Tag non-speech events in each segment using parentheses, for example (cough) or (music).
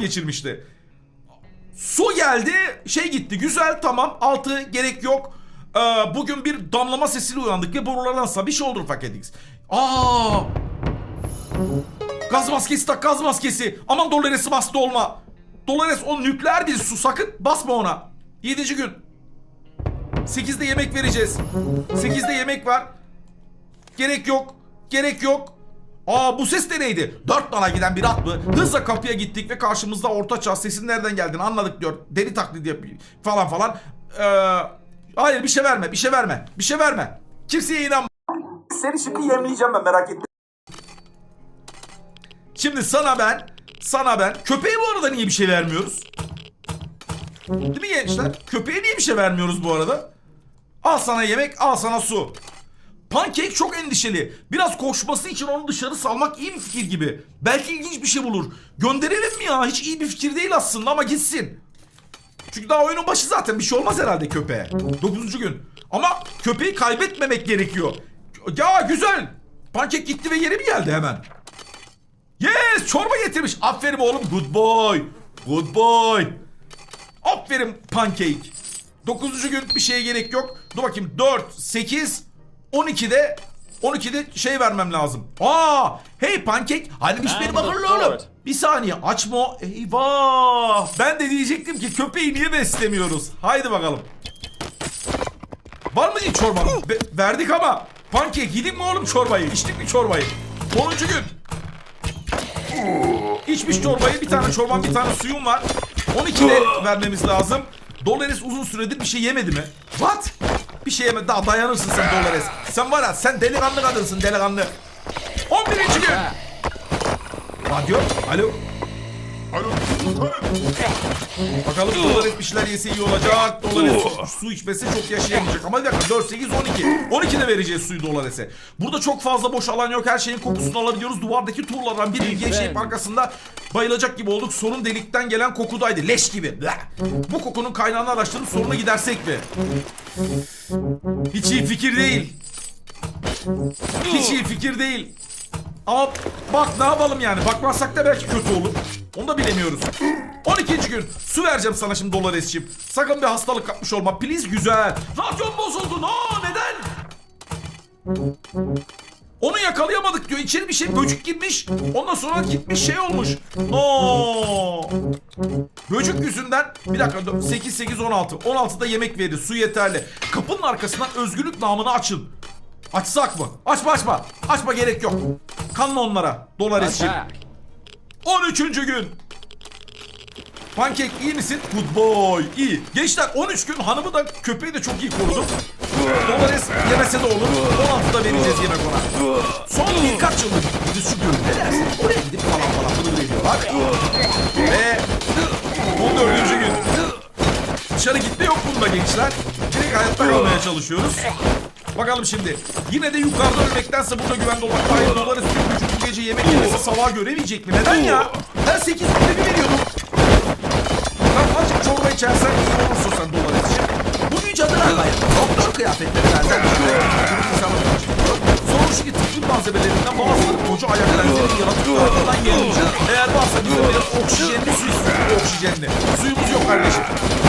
geçirmişti. Su geldi, şey gitti. Güzel, tamam. Altı gerek yok. Ee, bugün bir damlama sesiyle uyandık ve borulardansa bir şey olur fark ettik. Aa! Gaz maskesi tak, gaz maskesi. Aman Dolores'i bastı olma. Dolores o nükleer bir su sakın basma ona. Yedinci gün. Sekizde yemek vereceğiz. Sekizde yemek var. Gerek yok. Gerek yok. Aa bu ses de neydi? Dört nala giden bir at mı? Hızla kapıya gittik ve karşımızda orta çağ sesin nereden geldiğini anladık diyor. Deli taklidi yapıyor falan falan. Ee, hayır bir şey verme bir şey verme. Bir şey verme. Kimseye inanma. Seni şimdi yemleyeceğim ben merak etme. Şimdi sana ben, sana ben. Köpeğe bu arada niye bir şey vermiyoruz? Değil mi gençler? Köpeğe niye bir şey vermiyoruz bu arada? Al sana yemek, al sana su. Pancake çok endişeli. Biraz koşması için onu dışarı salmak iyi bir fikir gibi. Belki ilginç bir şey bulur. Gönderelim mi ya? Hiç iyi bir fikir değil aslında ama gitsin. Çünkü daha oyunun başı zaten bir şey olmaz herhalde köpeğe. Dokuzuncu gün. Ama köpeği kaybetmemek gerekiyor. Ya güzel. Pancake gitti ve yeri mi geldi hemen? Yes çorba getirmiş. Aferin oğlum good boy. Good boy. Aferin pancake. Dokuzuncu gün bir şeye gerek yok. Dur bakayım 4, 8, 12'de 12'de şey vermem lazım. Aa, hey. Hanimiş Ben benim akıllı oğlum. Bir saniye açma o. Eyvah. Ben de diyecektim ki köpeği niye beslemiyoruz? Haydi bakalım. Var mı hiç çorba? Be- verdik ama. Pancake yedin mi oğlum çorbayı? İçtik mi çorbayı? 10. gün. İçmiş çorbayı bir tane çorban bir tane suyum var. 12'de vermemiz lazım. Dolores uzun süredir bir şey yemedi mi? What? Bir şey yemedi daha dayanırsın sen Dolores. Sen var ya sen delikanlı kadınsın delikanlı. 11. gün. Radyo. Alo. Alo, Bakalım Dolores bir şeyler yese iyi olacak. Dolores su, su içmesi çok yaşayamayacak. Ama bir dakika 4, 8, 12. 12'de vereceğiz suyu Dolores'e. Burada çok fazla boş alan yok. Her şeyin kokusunu alabiliyoruz. Duvardaki tuğladan biri Gençlik arkasında bayılacak gibi olduk. Sorun delikten gelen kokudaydı. Leş gibi. Bleh. Bu kokunun kaynağını araştırıp sorunu gidersek mi? Hiç iyi fikir değil. Hiç iyi fikir değil. Ama bak ne yapalım yani. Bakmazsak da belki kötü olur. Onu da bilemiyoruz. 12. gün su vereceğim sana şimdi Dolores'ciğim. Sakın bir hastalık kapmış olma. Please güzel. Radyon bozuldu. No neden? Onu yakalayamadık diyor. İçeri bir şey böcük girmiş. Ondan sonra gitmiş şey olmuş. No. Böcük yüzünden bir dakika 8 8 16. 16'da yemek verir. Su yeterli. Kapının arkasından özgürlük namını açın. Açsak mı? Açma açma. Açma gerek yok. Kanla onlara. Dolares'ciğim. Attack. 13. gün. Pancake iyi misin? Good boy. İyi. Gençler 13 gün hanımı da köpeği de çok iyi korudum. Dolores yemese de olur. 16'da vereceğiz yemek ona. Son birkaç biz şu gölü ne dersin? Oraya gidip falan falan bunu veriyorlar. Ve 14. gün. Dışarı gitme yok bunda gençler. Direkt hayatta kalmaya çalışıyoruz. Bakalım şimdi. Yine de yukarıda ölmektense burada güvende olmak daha iyi. Doları çünkü sabah göremeyecek mi? Neden ya? Her 8 günde bir veriyordum. Lan azıcık çorba içersen iyi olursun sen dolar için. Bu mücadele alayı. Doktor kıyafetleri versen. Sorun şu ki tıbbi malzemelerinden bazıları koca ayak yaratıklarından yenilmiş. Eğer varsa bize verin oksijenli su istiyoruz. Oksijenli. Suyumuz yok kardeşim.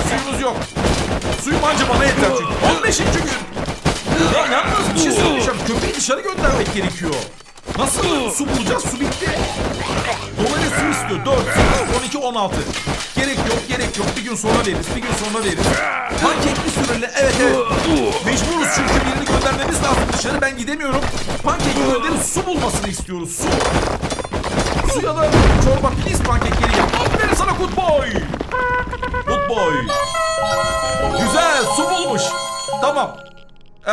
Suyumuz yok. Suyum anca bana yeter çünkü. 15. gün. Ya yalnız bir şey söyleyeceğim. Köpeği dışarı göndermek gerekiyor. Nasıl su bulacağız? Su bitti. Dolayı su istiyor. 4, 8, 12, 16. Gerek yok, gerek yok. Bir gün sonra veririz, bir gün sonra veririz. Pankekli süreli, evet evet. Mecburuz çünkü birini göndermemiz lazım dışarı. Ben gidemiyorum. Pankeki gönderip su bulmasını istiyoruz. Su. Su ya da çorba, please pankek geri yap. Aferin sana good boy. Good boy. Güzel, su bulmuş. Tamam. Ee,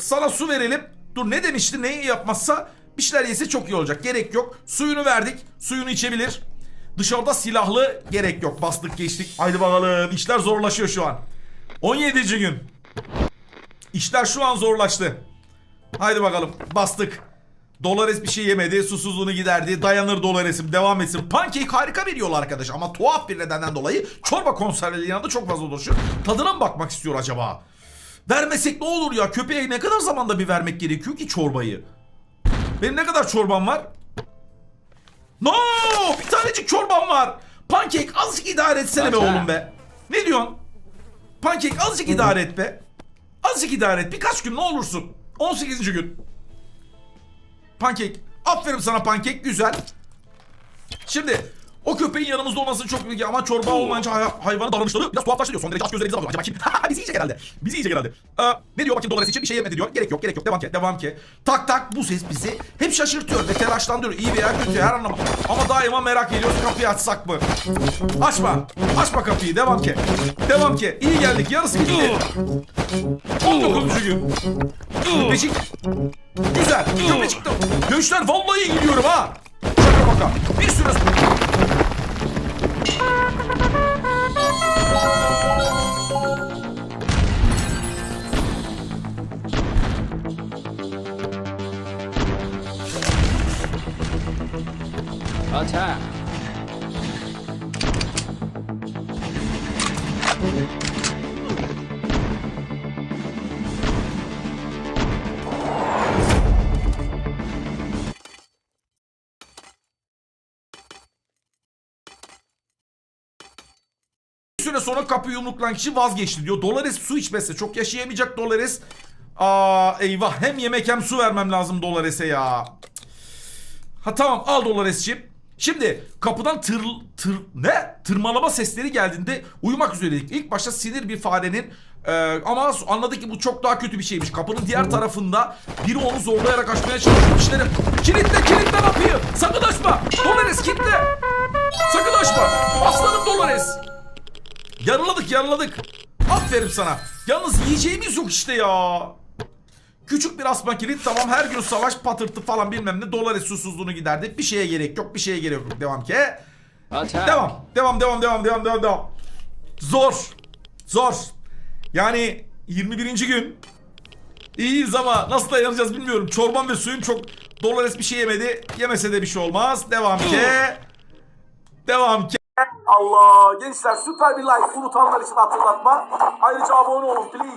sana su verelim. Dur ne demişti? Neyi yapmazsa bir şeyler yese çok iyi olacak. Gerek yok. Suyunu verdik. Suyunu içebilir. Dışarıda silahlı gerek yok. Bastık geçtik. Haydi bakalım. İşler zorlaşıyor şu an. 17. gün. İşler şu an zorlaştı. Haydi bakalım. Bastık. Dolares bir şey yemedi. Susuzluğunu giderdi. Dayanır Dolares'im. Devam etsin. Pancake harika bir yol arkadaş. Ama tuhaf bir nedenden dolayı çorba konserveleri yanında çok fazla dolaşıyor. Tadına mı bakmak istiyor acaba? Vermesek ne olur ya? Köpeğe ne kadar zamanda bir vermek gerekiyor ki çorbayı? Benim ne kadar çorbam var? No! Bir tanecik çorbam var. Pankek azıcık idare etsene be oğlum be. Ne diyorsun? Pankek azıcık idare et be. Azıcık idare et. Birkaç gün ne olursun. 18. gün. Pankek. Aferin sana pankek. Güzel. Şimdi o köpeğin yanımızda olması çok büyük ama çorba olmayınca hay- hayvanın davranışları biraz tuhaflaştı diyor. Son derece aç gözleri bize bakıyor. Acaba kim? (laughs) Bizi yiyecek herhalde. Bizi yiyecek herhalde. Ee, ne diyor bakayım dolar için bir şey yemedi diyor. Gerek yok gerek yok. Devam ki devam ki. Tak tak bu ses bizi hep şaşırtıyor ve telaşlandırıyor. İyi veya kötü her anlamda. Ama daima merak ediyoruz kapıyı açsak mı? Açma. Açma kapıyı. Devam ki. Devam ki. İyi geldik. Yarısı bitti. 19. gün. Köpecik. Güzel. Köpecik de. Gençler vallahi iyi gidiyorum ha. Şaka baka. Bir süre Attack! Süre sonra kapı yumruklayan kişi vazgeçti diyor. Dolares su içmezse çok yaşayamayacak Dolares. Aa eyvah hem yemek hem su vermem lazım Dolares'e ya. Ha tamam al Dolares'ciğim. Şimdi kapıdan tır, tır ne? Tırmalama sesleri geldiğinde uyumak üzereydik. İlk başta sinir bir farenin e, ama anladık ki bu çok daha kötü bir şeymiş. Kapının diğer tarafında biri onu zorlayarak açmaya çalışıyor. İşleri kilitle kilitle kapıyı. Sakın açma. Dolares kilitle. Sakın açma. Aslanım Dolares. Yaraladık yaraladık. Aferin sana. Yalnız yiyeceğimiz yok işte ya. Küçük bir asma kilit tamam her gün savaş patırtı falan bilmem ne dolar susuzluğunu giderdi. Bir şeye gerek yok bir şeye gerek yok. Devam ki. Attack! Devam. Devam devam devam devam devam devam. Zor. Zor. Yani 21. gün. İyiyiz ama nasıl dayanacağız bilmiyorum. Çorban ve suyum çok Dolores bir şey yemedi. Yemese de bir şey olmaz. Devam ki. Devam ki. Allah gençler süper bir like unutanlar için hatırlatma. Ayrıca abone olun please.